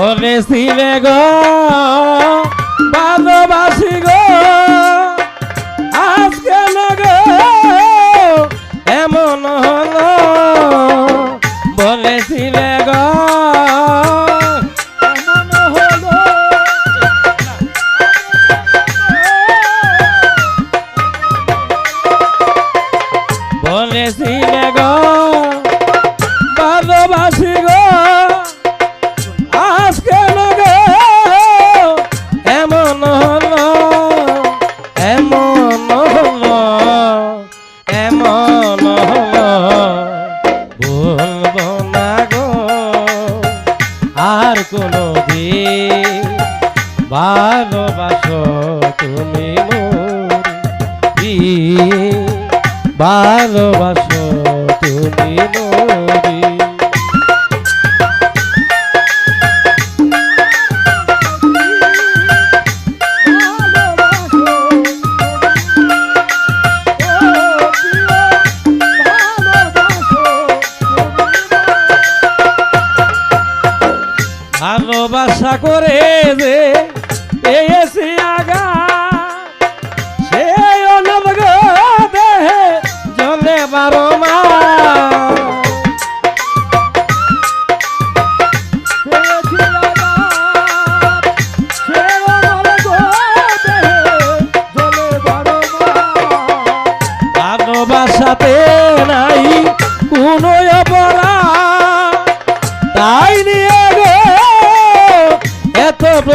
বলেছিলে গো ভালোবাসি গো। আজকে গো এমন হলো। বলেছিলে গো এমন হলো। কোনো দিন ভালোবাসো তুমি মোর ভালোবাসো তুমি মরি ভালোবাসা করে যে পেয়েছি আগা সেই অনবগ দেহে জলে বারো মা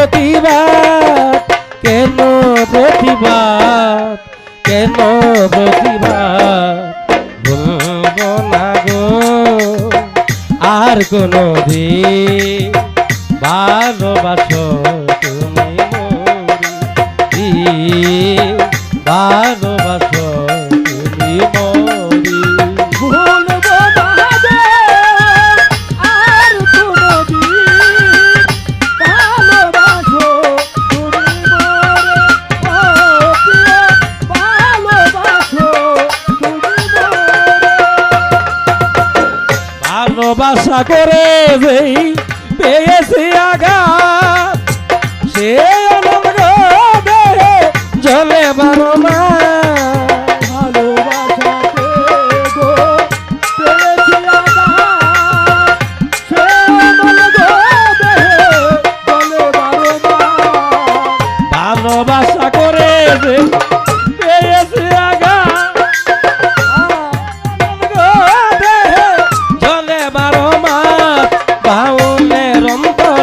প্রতিবাদ? কেন প্রতিবাদ? কেন প্রতিবাদ? বলব না গো আর কোনো দিন তুমি মরি ভালোবাসা করে যেই পেয়েছি আঘাত সে অনঙ্গ দেহে জলে বারো মা। ভালোবাসা করে যেই